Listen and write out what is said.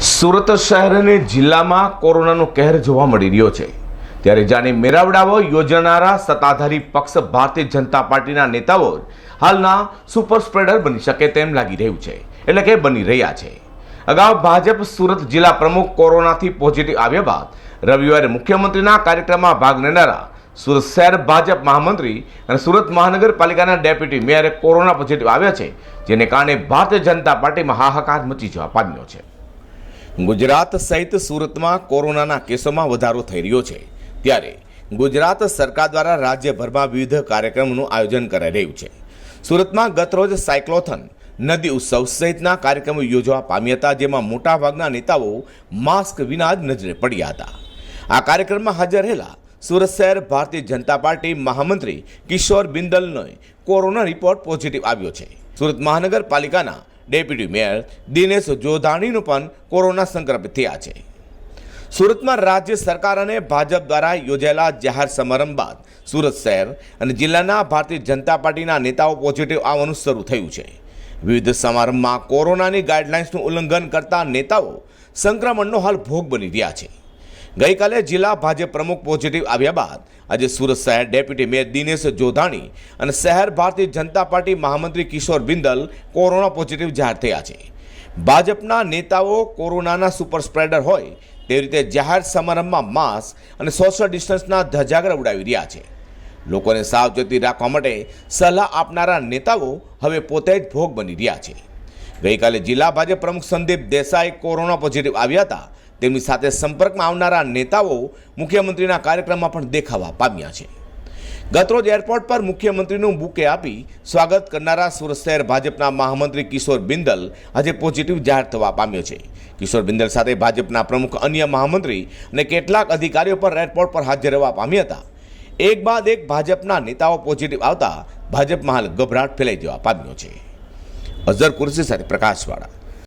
સુરત શહેર અને જિલ્લામાં કોરોનાનો કહેર જોવા મળી રહ્યો છે. ત્યારે જાણે મેળાવડાઓ યોજનારા સત્તાધારી પક્ષ ભારતીય જનતા પાર્ટીના નેતાઓ હાલના સુપર સ્પ્રેડર બની શકે તેમ લાગી રહ્યું છે, એટલે કે બની રહ્યા છે. અગાઉ ભાજપ સુરત જિલ્લા પ્રમુખ કોરોનાથી પોઝિટિવ આવ્યા બાદ રવિવારે મુખ્યમંત્રીના કાર્યક્રમમાં ભાગ લેનારા સુરત શહેર ભાજપ મહામંત્રી અને સુરત મહાનગરપાલિકાના ડેપ્યુટી મેયરે કોરોના પોઝિટિવ આવ્યા છે, જેને કારણે ભારતીય જનતા પાર્ટીમાં હાહાકાર મચી જવા પામ્યો છે. ગુજરાત સહિત સુરતમાં કોરોનાના કેસોમાં વધારો થઈ રહ્યો છે. ત્યારે ગુજરાત સરકાર દ્વારા રાજ્યભરમાં વિવિધ કાર્યક્રમોનું આયોજન કરાઈ રહ્યું છે. સુરતમાં ગતરોજ સાયક્લોથન, નદી ઉત્સવ સહિતના કાર્યક્રમો યોજવા પામ્યા હતા, જેમાં મોટાભાગના નેતાઓ માસ્ક વિના જ નજરે પડ્યા હતા. આ કાર્યક્રમમાં હાજર રહેલા સુરત શહેર ભારતીય જનતા પાર્ટી મહામંત્રી કિશોર બિંદલનો કોરોના રિપોર્ટ પોઝિટિવ આવ્યો છે. સુરત મહાનગરપાલિકાના ડેપ્યુટી મેયર દિનેશ જોધાણીનું પણ કોરોના સંક્રમિત થયા છે. સુરતમાં રાજ્ય સરકાર અને ભાજપ દ્વારા યોજાયેલા જાહેર સમારંભ બાદ સુરત શહેર અને જિલ્લાના ભારતીય જનતા પાર્ટીના નેતાઓ પોઝિટિવ આવવાનું શરૂ થયું છે. વિવિધ સમારંભમાં કોરોનાની ગાઈડલાઇન્સનું ઉલ્લંઘન કરતા નેતાઓ સંક્રમણનો હાલ ભોગ બની રહ્યા છે. ગઈકાલે જિલ્લા ભાજપ પ્રમુખ પોઝિટિવ આવ્યા બાદ આજે સુરત શહેર ડેપ્યુટી મેયર દિનેશ જોધાણી અને શહેર ભારતીય જનતા પાર્ટી મહામંત્રી કિશોર બિંદલ કોરોના પોઝિટિવ જાહેર થયા છે. ભાજપના નેતાઓ કોરોનાના સુપર સ્પ્રેડર હોય તે રીતે જાહેર સમારંભમાં માસ્ક અને સોશિયલ ડિસ્ટન્સના ધજાગર ઉડાવી રહ્યા છે. લોકોને સાવચેતી રાખવા માટે સલાહ આપનારા નેતાઓ હવે પોતે જ ભોગ બની રહ્યા છે. ગઈકાલે જિલ્લા ભાજપ પ્રમુખ સંદીપ દેસાઈ કોરોના પોઝિટિવ આવ્યા હતા. તેમની સાથે સંપર્કમાં આવનારા નેતાઓ મુખ્યમંત્રીના કાર્યક્રમમાં પણ દેખાવા પામ્યા છે. ગતરોજ એરપોર્ટ પર મુખ્યમંત્રીનું બુકે આપી સ્વાગત કરનારા સુરત શહેર ભાજપના મહામંત્રી કિશોર બિંદલ આજે પોઝિટિવ જાહેર થવા પામ્યો છે. કિશોર બિંદલ સાથે ભાજપના પ્રમુખ અન્ય મહામંત્રી અને કેટલાક અધિકારીઓ પર એરપોર્ટ પર હાજર રહેવા પામ્યા હતા. એક બાદ એક ભાજપના નેતાઓ પોઝિટિવ આવતા ભાજપમાં હાલ ગભરાટ ફેલાઈ જવા પામ્યો છે. અઝર કુરશી સાથે પ્રકાશવાળા.